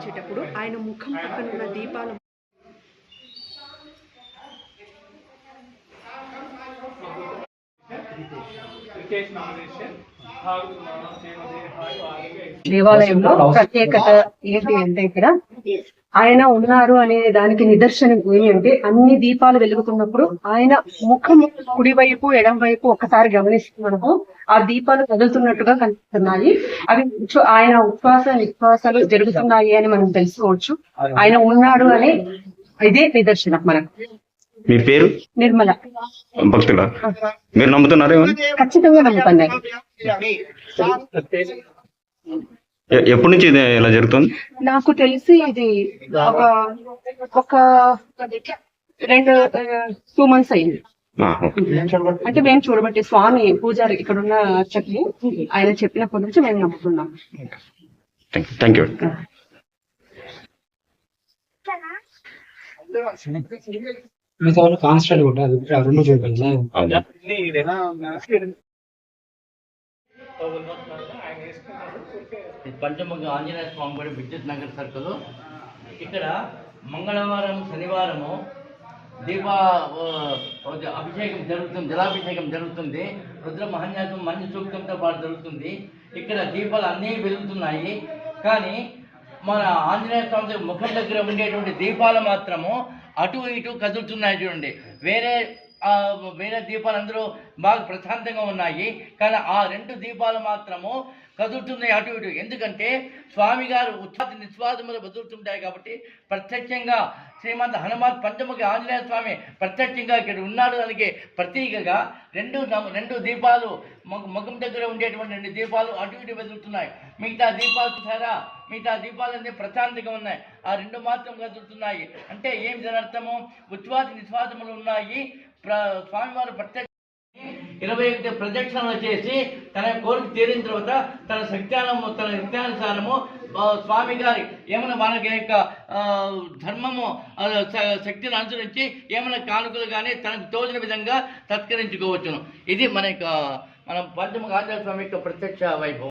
వెలిగించేటప్పుడు ఆయన ముఖం పక్కన ఉన్న దీపాలు దేవాలయంలో ప్రత్యేకత ఏంటి అంటే ఇక్కడ ఆయన ఉన్నారు అనే దానికి నిదర్శనం ఏమి అంటే అన్ని దీపాలు వెలుగుతున్నప్పుడు ఆయన ముఖం కుడివైపు ఎడం వైపు ఒక్కసారి గమనిస్తే మనకు ఆ దీపాలు కదులుతున్నట్టుగా కనిపిస్తున్నాయి. అవి ఆయన ఉచ్ఛ్వాస నిశ్వాసాలు జరుగుతున్నాయి అని మనం తెలుసుకోవచ్చు. ఆయన ఉన్నాడు అనే ఇదే నిదర్శనం మనకు. మీ పేరు? నిర్మల. భక్తుల మీరు నమ్ముతున్నారా? ఖచ్చితంగా నమ్ముతున్నాను ఎ- ఎప్పటి నుంచి ఇది ఇలా జరుగుతుంది? నాకు తెలిసి ఇది ఒక ఒక రెండు టూ మంత్స్ అయింది. అంటే మేము చూడబట్టి స్వామి పూజారి ఇక్కడ ఉన్న అర్చకులు ఆయన చెప్పినప్పటి నుంచి మేము నమ్ముతున్నాం. థ్యాంక్ యూ మిగతా వాళ్ళు కాన్స్టెంట్ కూడా రెండు. పంచముఖ ఆంజనేయ స్వామి గుడి విద్యుత్ నగర్ సర్కిల్. ఇక్కడ మంగళవారం శనివారము దీప అభిషేకం జరుగుతుంది జలాభిషేకం జరుగుతుంది. రుద్ర మహన్యాసం మంచి సూక్తంతో పాటు జరుగుతుంది. ఇక్కడ దీపాలు అన్నీ వెలుగుతున్నాయి. కానీ మన ఆంజనేయ స్వామి ముఖం దగ్గర ఉండేటువంటి దీపాలు మాత్రము అటు ఇటు కదులుతున్నాయి చూడండి. వేరే వేరే దీపాలు అందరూ బాగా ప్రశాంతంగా ఉన్నాయి. కానీ ఆ రెండు దీపాలు మాత్రము కదులుతున్నాయి అటు ఇటు. ఎందుకంటే స్వామి గారు ఉత్సాద నిస్వాదములు బదులుతుంటాయి కాబట్టి ప్రత్యక్షంగా శ్రీమంత హనుమాన్ పంచముఖి ఆంజనేయ స్వామి ప్రత్యక్షంగా ఇక్కడ ఉన్నాడు. దానికి ప్రతీకగా రెండు నమ- రెండు దీపాలు ముఖం దగ్గర ఉండేటువంటి రెండు దీపాలు అటు ఇటు వెదులుతున్నాయి. మిగతా దీపాలు చూసారా? మిగతా దీపాలన్నీ ప్రశాంతంగా ఉన్నాయి. ఆ రెండు మాత్రం కదులుతున్నాయి. అంటే ఏం అర్థము ఉచ్ఛ్వాస నిస్వాదములు ఉన్నాయి. ప్ర స్వామివారు ప్రత్యక్ష ఇరవై ఒకటి ప్రదక్షిణలు చేసి తన కోరిక తీరిన తర్వాత తన శక్త్యానము తన శక్త్యానుసారము స్వామి గారి ఏమైనా మనకి యొక్క ధర్మము శక్తిని అనుసరించి ఏమైనా కానుకలు కానీ తనకు తోచిన విధంగా తత్కరించుకోవచ్చును. ఇది మన యొక్క మన పద్మ ఆంజనేయ స్వామి యొక్క ప్రత్యక్ష వైభవం.